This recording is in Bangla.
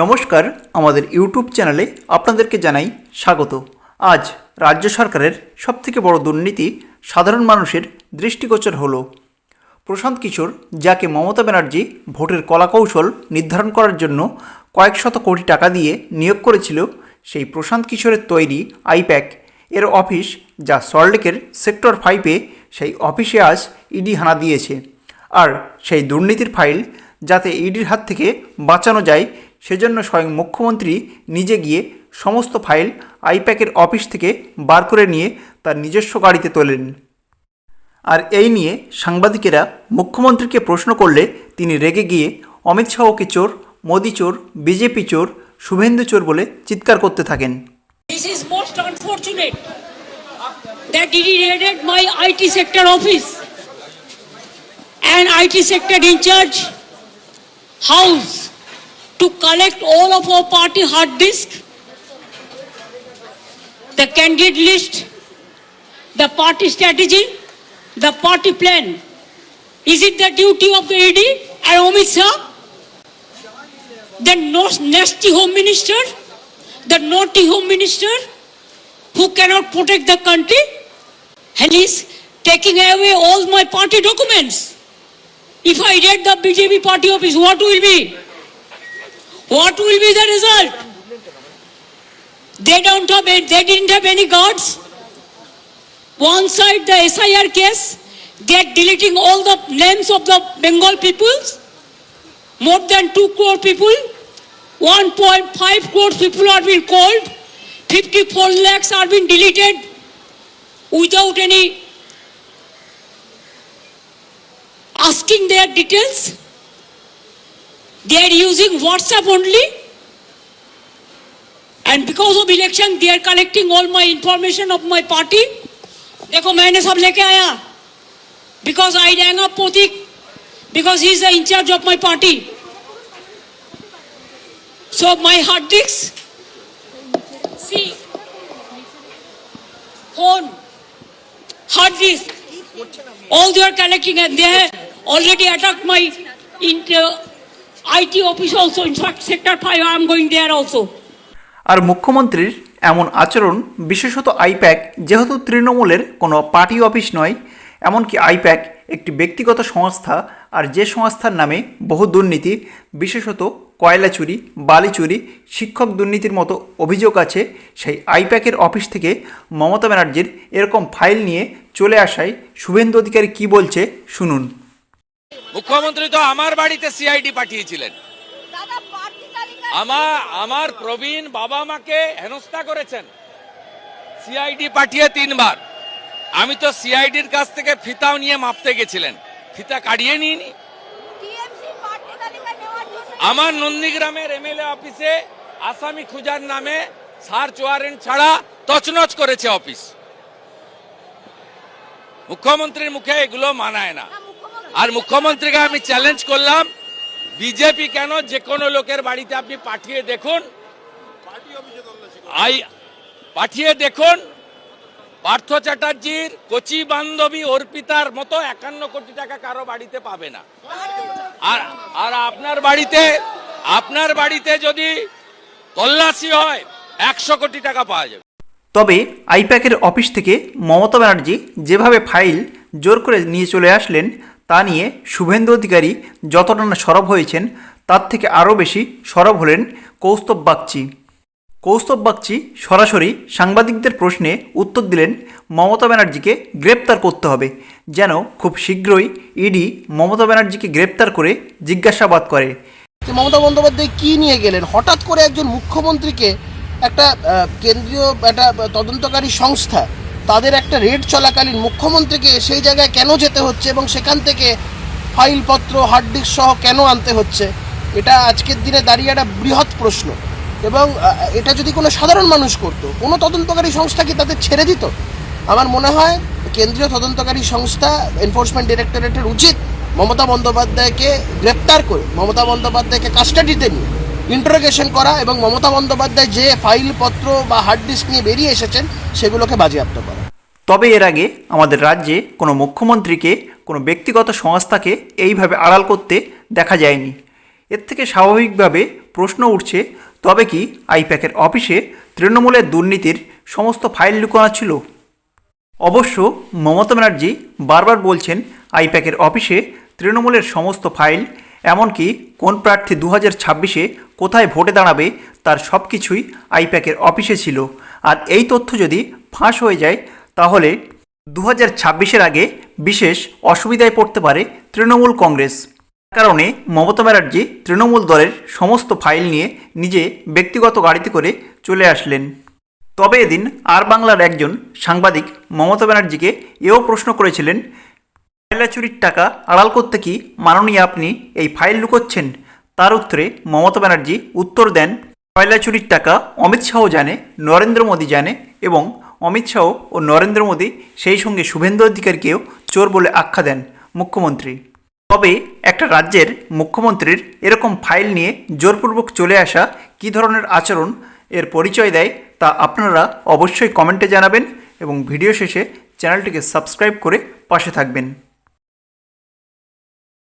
নমস্কার, আমাদের ইউটিউব চ্যানেলে আপনাদেরকে জানাই স্বাগত। আজ রাজ্য সরকারের সবথেকে বড় দুর্নীতি সাধারণ মানুষের দৃষ্টিগোচর হলো। প্রশান্ত কিশোর, যাকে মমতা ব্যানার্জি ভোটের কলাকৌশল নির্ধারণ করার জন্য কয়েক শত কোটি টাকা দিয়ে নিয়োগ করেছিল, সেই প্রশান্ত কিশোরের তৈরি আইপ্যাক। এর অফিস যা সল্টলেকের সেক্টর ফাইভে সেই অফিসে আজ ইডি হানা দিয়েছে। আর সেই দুর্নীতির ফাইল যাতে ইডির হাত থেকে বাঁচানো যায় সেজন্য স্বয়ং মুখ্যমন্ত্রী নিজে গিয়ে সমস্ত ফাইল আইপ্যাকের অফিস থেকে বার করে নিয়ে তার নিজস্ব গাড়িতে তোলেন। আর এই নিয়ে সাংবাদিকেরা মুখ্যমন্ত্রীকে প্রশ্ন করলে তিনি রেগে গিয়ে, অমিত শাহকে চোর, মোদি চোর, বিজেপি চোর, শুভেন্দু চোর বলে চিৎকার করতে থাকেন। This to collect all of our party hard disk, the candidate list, the party strategy, the party plan. Is it the duty of the ED and Amit Shah? The nasty home minister? the naughty home minister who cannot protect the country and is taking away all my party documents. If I raid the BJP party office, what will be? What will be the result? They don't have, they didn't have any guards. One side the SIR case, they are deleting all the names of the Bengal peoples, more than two crore people. 1.5 crore people are being called, 54 lakhs are being deleted without any asking their details. They are using WhatsApp only. And because of election, they are collecting all my information of my party. देखो मैंने सब लेके आया because I rang up Potik because he is the in charge of my party. So my hard disk, see, phone, hard disk, all they are collecting and they have already attacked my inter, Also. In fact, sector 5, I am going there also. আর মুখ্যমন্ত্রীর এমন আচরণ বিশেষত আইপ্যাক যেহেতু তৃণমূলের কোনো পার্টি অফিস নয় এমনকি আইপ্যাক একটি ব্যক্তিগত সংস্থা আর যে সংস্থার নামে বহু দুর্নীতি বিশেষত কয়লা চুরি বালি চুরি শিক্ষক দুর্নীতির মতো অভিযোগ আছে সেই আইপ্যাকের অফিস থেকে মমতা ব্যানার্জির এরকম ফাইল নিয়ে চলে আসায় শুভেন্দু অধিকারী কী বলছে শুনুন মুখ্যমন্ত্রী তো আমার বাড়িতে সিআইডি পাঠিয়েছিলেন। আমার আমার প্রবীণ বাবা মাকে হেনস্থা করেছেন। সিআইডি পাঠিয়ে তিনবার। আমি তো সিআইডির কাছ থেকে ফিতাও নিয়ে মাপতে গেছিলেন। ফিতা কাটিয়ে নিইনি। আমার নন্দীগ্রামের এমএলএ অফিসে আসামি খুঁজার নামে সার্চ ওয়ারেন্ট ছাড়া তছনছ করেছে অফিস। মুখ্যমন্ত্রীর মুখে এগুলো মানায় না আর মুখ্যমন্ত্রীকে আমি চ্যালেঞ্জ করলাম বিজেপি কেন যে কোনো লোকের বাড়িতে আপনি পাঠিয়ে দেখুন। আই, পাঠিয়ে দেখুন। পার্থ চ্যাটার্জির কচি বান্ধবী অর্পিতার মতো একান্ন কোটি টাকা কারও বাড়িতে পাবে না। আর আর আপনার বাড়িতে আপনার বাড়িতে যদি তল্লাশি হয়, একশো কোটি টাকা পাওয়া যাবে। তবে আইপ্যাকের অফিস থেকে মমতা ব্যানার্জি যেভাবে ফাইল জোর করে নিয়ে চলে আসলেন তা নিয়ে শুভেন্দু অধিকারী যতটা না সরব হয়েছেন, তার থেকে আরও বেশি সরব হলেন কৌস্তব বাগচি। কৌস্তব বাগচি সরাসরি সাংবাদিকদের প্রশ্নে উত্তর দিলেন, মমতা ব্যানার্জিকে গ্রেপ্তার করতে হবে, যেন খুব শীঘ্রই ইডি মমতা ব্যানার্জিকে গ্রেপ্তার করে জিজ্ঞাসাবাদ করে। মমতা বন্দ্যোপাধ্যায় কি নিয়ে গেলেন? হঠাৎ করে একজন মুখ্যমন্ত্রীকে একটা কেন্দ্রীয়, একটা তদন্তকারী সংস্থা তাদের একটা রেড চলাকালীন মুখ্যমন্ত্রীকে সেই জায়গায় কেন যেতে হচ্ছে এবং সেখান থেকে ফাইলপত্র হার্ড ডিস্ক সহ কেন আনতে হচ্ছে? এটা আজকের দিনে দাঁড়িয়ে একটা বৃহৎ প্রশ্ন। এবং এটা যদি কোনো সাধারণ মানুষ করতো, কোনো তদন্তকারী সংস্থা কি তাদের ছেড়ে দিত? আমার মনে হয় কেন্দ্রীয় তদন্তকারী সংস্থা এনফোর্সমেন্ট ডিরেক্টরেটের উচিত মমতা বন্দ্যোপাধ্যায়কে গ্রেপ্তার করে, মমতা বন্দ্যোপাধ্যায়কে কাস্টাডিতে নিয়ে। ইন্টারোগেশন করা এবং মমতা বন্দ্যোপাধ্যায় যে ফাইলপত্র বা হার্ড ডিস্ক নিয়ে বেরিয়ে এসেছেন, সেগুলোকে বাজেয়াপ্ত করা। তবে এর আগে আমাদের রাজ্যে কোনো মুখ্যমন্ত্রীকে, কোনো ব্যক্তিগত সংস্থাকে এইভাবে আড়াল করতে দেখা যায়নি। এর থেকে স্বাভাবিকভাবে প্রশ্ন উঠছে, তবে কি আইপ্যাকের অফিসে তৃণমূলের দুর্নীতির সমস্ত ফাইল লুকানো ছিল? অবশ্য মমতা ব্যানার্জি বারবার বলছেন, আইপ্যাকের অফিসে তৃণমূলের সমস্ত ফাইল এমনকি কোন প্রার্থী দু হাজার ছাব্বিশে কোথায় ভোটে দাঁড়াবে তার সব কিছুই আইপ্যাকের অফিসে ছিল। আর এই তথ্য যদি ফাঁস হয়ে যায়, তাহলে দু হাজার ছাব্বিশের আগে বিশেষ অসুবিধায় পড়তে পারে তৃণমূল কংগ্রেস। কারণে মমতা ব্যানার্জি তৃণমূল দলের সমস্ত ফাইল নিয়ে নিজে ব্যক্তিগত গাড়িতে করে চলে আসলেন। তবে এদিন আর বাংলার একজন সাংবাদিক মমতা ব্যানার্জিকে এও প্রশ্ন করেছিলেন কয়লা চুরির টাকা আড়াল করতে কি মাননীয় আপনি এই ফাইল লুকোচ্ছেন? তার উত্তরে মমতা ব্যানার্জি উত্তর দেন কয়লা চুরির টাকা অমিত শাহ জানে, নরেন্দ্র মোদী জানে এবং অমিত শাহ ও নরেন্দ্র মোদী সেই সঙ্গে শুভেন্দু অধিকারীকেও চোর বলে আখ্যা দেন মুখ্যমন্ত্রী। তবে একটা রাজ্যের মুখ্যমন্ত্রীর এরকম ফাইল নিয়ে জোরপূর্বক চলে আসা কী ধরনের আচরণ এর পরিচয় দেয় তা আপনারা অবশ্যই কমেন্টে জানাবেন এবং ভিডিও শেষে চ্যানেলটিকে সাবস্ক্রাইব করে পাশে থাকবেন।